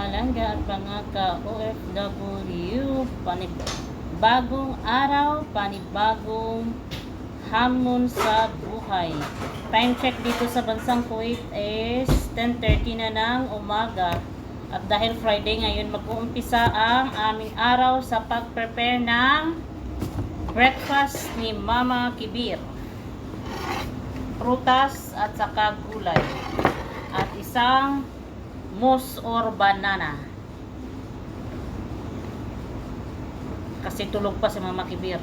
palangga at mga ka-OFW. Panibagong araw, panibagong hamon sa buhay. Time check dito sa bansang Kuwait is 10.30 na ng umaga. At dahil Friday ngayon, mag-uumpisa ang aming araw sa pag-prepare ng breakfast ni Mama Kibir. Prutas at saka gulay. At isang mousse or banana. Kasi tulog pa si Mama Kibir.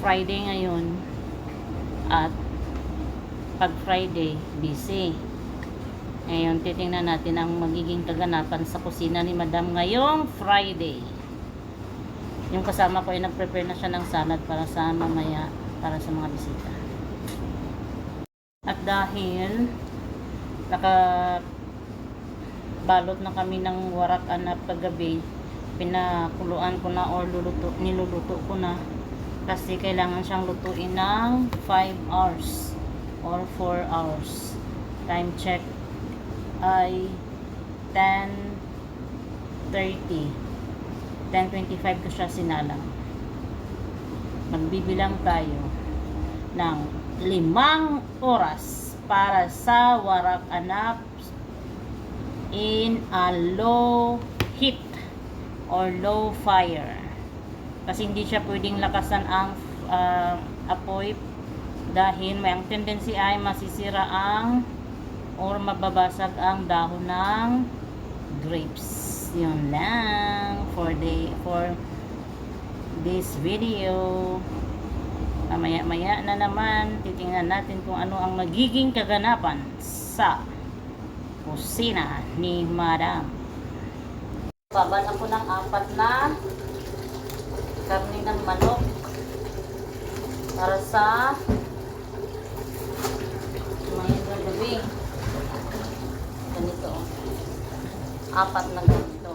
Friday ngayon. At pag Friday, busy. Ngayon, titingnan natin ang magiging kaganapan sa kusina ni Madam ngayong Friday. Yung kasama ko ay nag-prepare na siya ng salad para sa mamaya, para sa mga bisita. At dahil naka balot na kami ng warak anap kagabi, pinakuluan ko na or luluto, niluluto ko na kasi kailangan siyang lutuin ng 5 hours or 4 hours. Time check ay 10.30 10.25 ko siya sinalang. Magbibilang tayo ng limang oras para sa warak anap in a low heat or low fire. Kasi hindi siya pwedeng lakasan ang ah, apoy dahil may ang tendency ay masisira ang or mababasag ang dahon ng grapes. Yun lang for the for this video. Mamaya-maya na naman titingnan natin kung ano ang magiging kaganapan sa kusina ni Madam. Babad ako ng apat na karne ng manok para sa ngayon gabi. Ganito. Apat na ganito.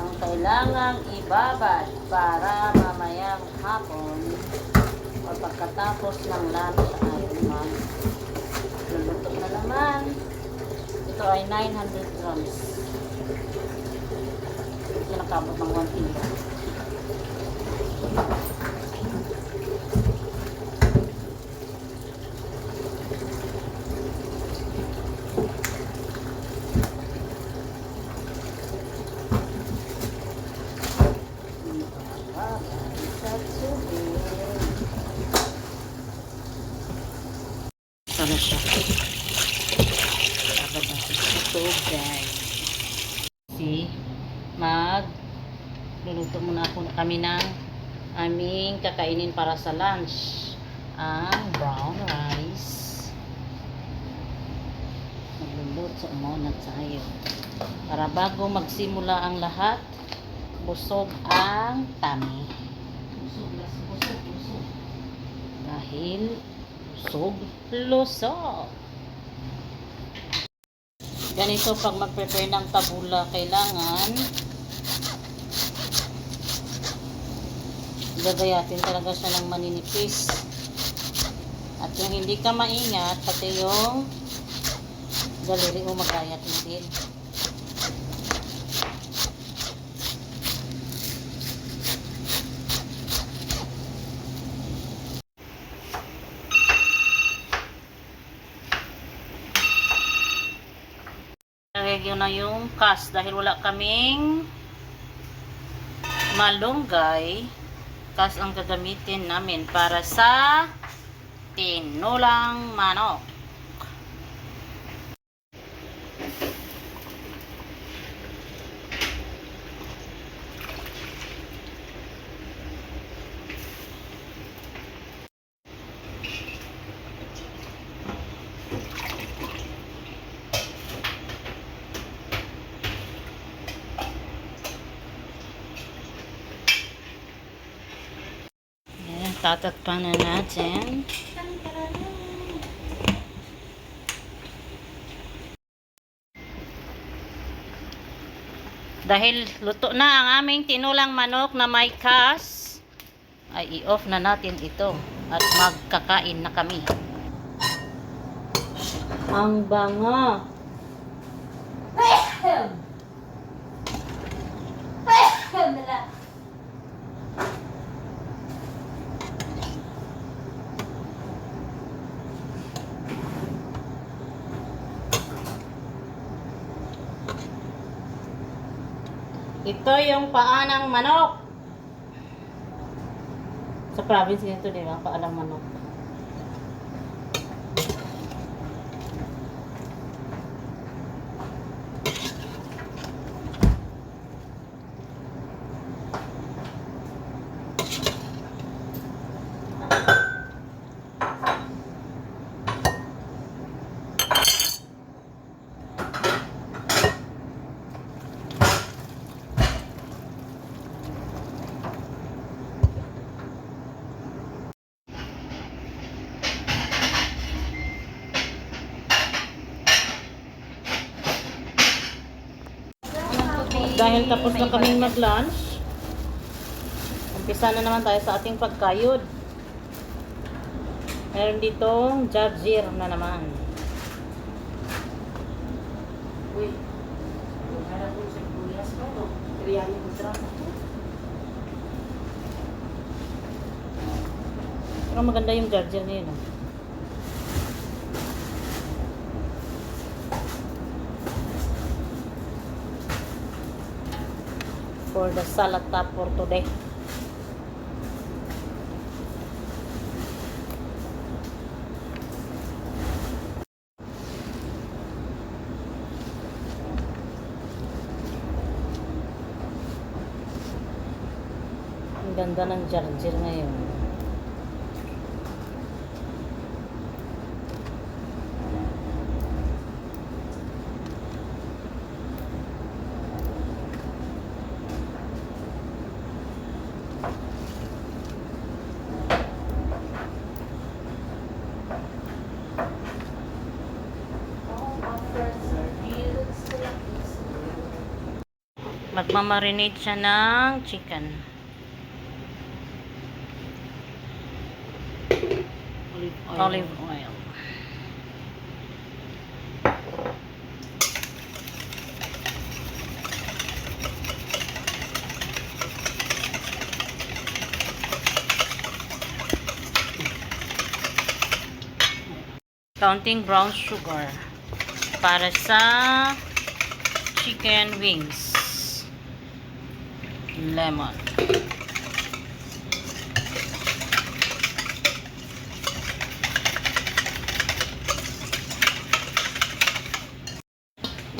Ang kailangang ibabad para mamayang hapon o pagkatapos ng lunch ay mag luluto na naman. Ito ay 900 grams. Ito nakabot ng 1 kilo. Sana siya. Natin ito, guys. See? Mag luluto muna ako kami ng aming kakainin para sa lunch. Ang brown rice. Magluluto muna tayo. Para bago magsimula ang lahat, busog ang tummy. Busog, busog, busog. Dahil busog, lusog. Ganito pag mag-prepare ng tabula, kailangan gagayatin talaga siya ng maninipis. At yung hindi ka maingat, pati yung daliri mo magayat din. Nalagay na yung kas dahil wala kaming malunggay. Kas ang gagamitin namin para sa tinulang manok. Ayan, tatakpan na natin. Dahil luto na ang aming tinulang manok na may kas, ay i-off na natin ito at magkakain na kami. Ang banga. Ito yung paanang manok. Sa province nito, di ba? Paanang manok. Dahil tapos na kaming mag-lunch, umpisa na naman tayo sa ating pagkayod. Meron ditong jajir na naman. Uy, wala po sa kuyas ko. Biryani ko sa Pero maganda yung jajir niya yun. ah. For the salad top for today. Ang ganda ng jarjir ngayon. Magmamarinate siya ng chicken. Olive oil. Olive oil. Counting brown sugar para sa chicken wings. Lemon.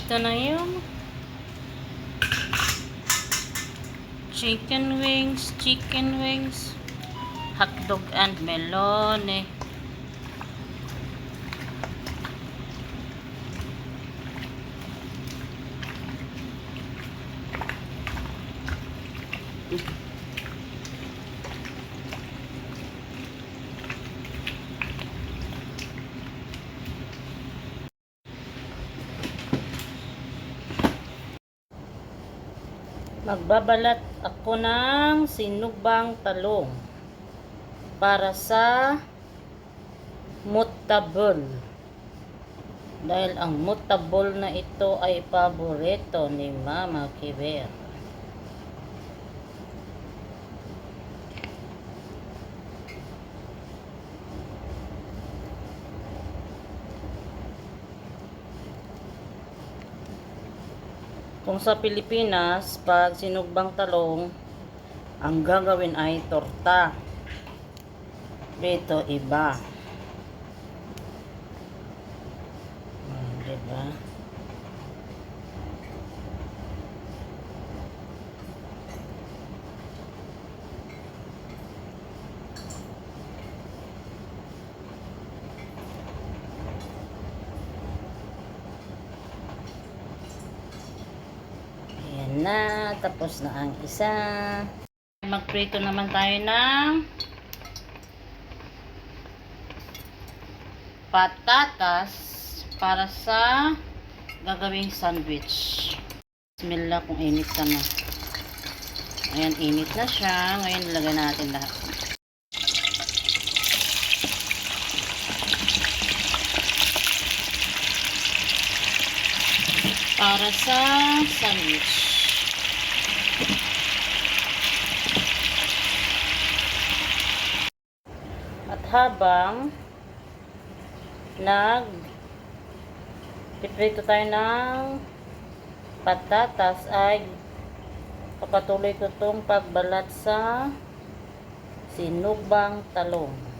Ito na yung chicken wings, chicken wings, hotdog and melon eh. Magbabalat ako ng sinugbang talong para sa mutabol. Dahil ang mutabol na ito ay paborito ni Mama Kiber. Kung sa Pilipinas, pag sinugbang talong, ang gagawin ay torta. Dito iba. Hmm, diba? Ayan na, tapos na ang isa. Magprito naman tayo ng patatas para sa gagawing sandwich. Bismillah kung init ka na. Ayan, init na siya. Ngayon, ilagay natin lahat. para sa sandwich. Habang nag piprito tayo ng patatas ay papatuloy ko itong pagbalat sa sinugbang talong.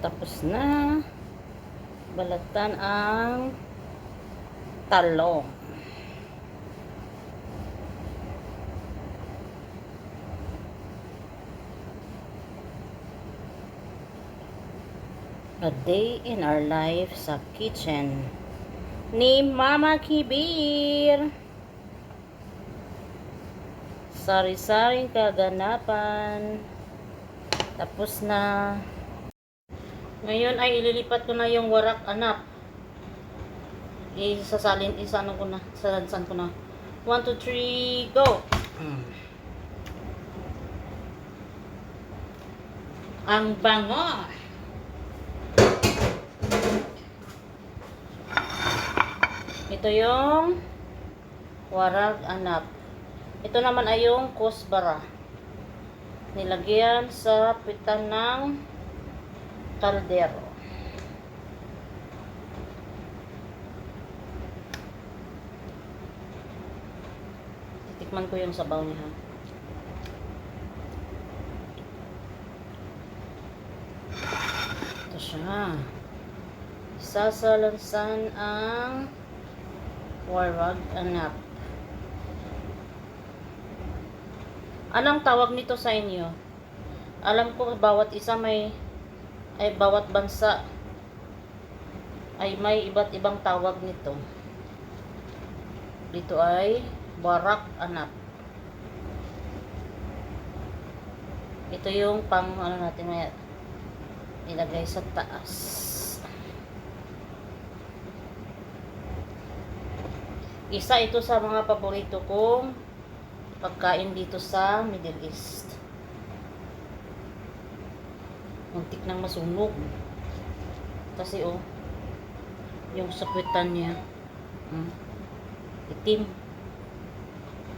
Tapos na balatan ang talong. A day in our life sa kitchen ni Mama Kibir. Sari-saring kaganapan. Tapos na. Ngayon ay ililipat ko na yung warak anak. Isasalin, isano ko na, salansan ko na. 1, 2, 3, go! Mm. Ang bango! Ito yung warag anak. Ito naman ay yung kusbara. Nilagyan sa pitan ng kaldero. Titikman ko yung sabaw niya. Ito siya. Sasalansan ang warwag anak. Anong tawag nito sa inyo? Alam ko bawat isa may ay bawat bansa ay may iba't ibang tawag nito. Dito ay barak anak. Ito yung pang ano natin ngayon. Ilagay sa taas. Isa ito sa mga paborito kong pagkain dito sa Middle East. Muntik nang masunog. Kasi oh, yung sakwitan niya, hmm, itim.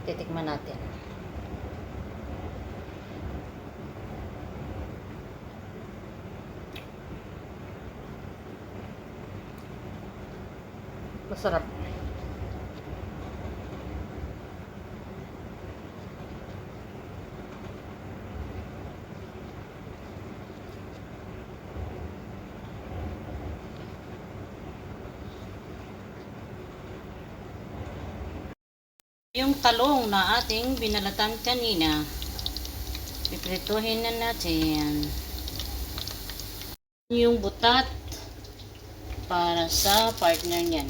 Titikman natin. Masarap. Yung talong na ating binalatan kanina, piprituhin na natin. Yung butat para sa partner niyan.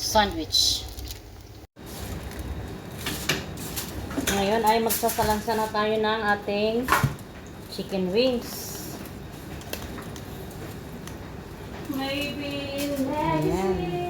Sandwich. Ngayon ay magsasalansa na tayo ng ating chicken wings. Maybe in Ayan.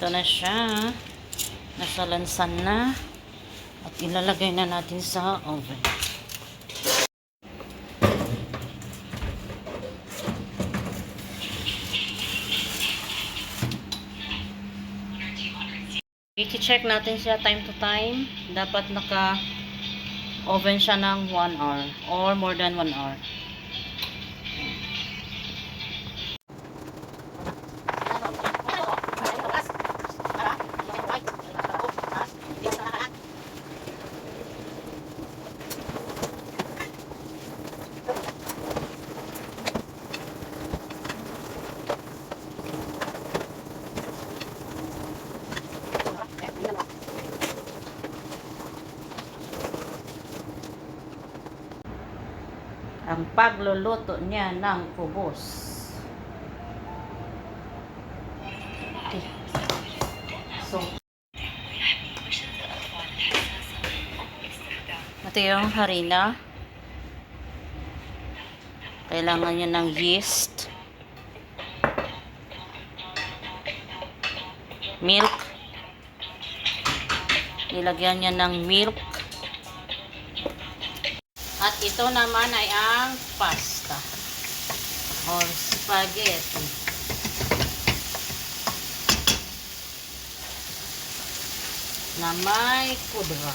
Ito na siya. Nasalansan na. At ilalagay na natin sa oven. I-check natin siya time to time. Dapat naka oven siya ng 1 hour or more than 1 hour. Ang pagluluto niya ng kubos. So, ito yung harina. Kailangan niya ng yeast. Milk. Nilagyan niya ng milk. At ito naman ay ang pasta or spaghetti. Na may kudra.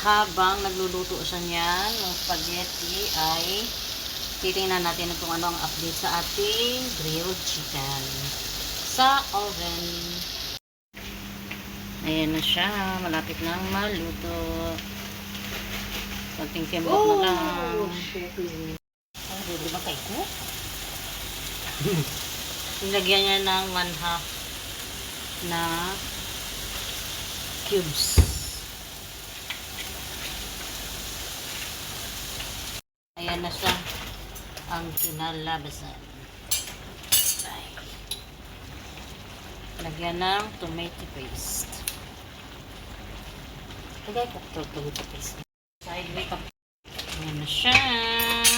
Habang nagluluto siya niyan, ng spaghetti ay titingnan natin kung ano ang update sa ating grilled chicken sa oven. Ayan na siya. Malapit nang maluto. Konting timbok na lang. Oh, di ba kay ko? Nilagyan niya ng one half na cubes. Ayan na siya ang kinalabasan. Ay. Lagyan ng tomato paste. Lagay ko ito tomato paste. Side way pa. Ayan na siya.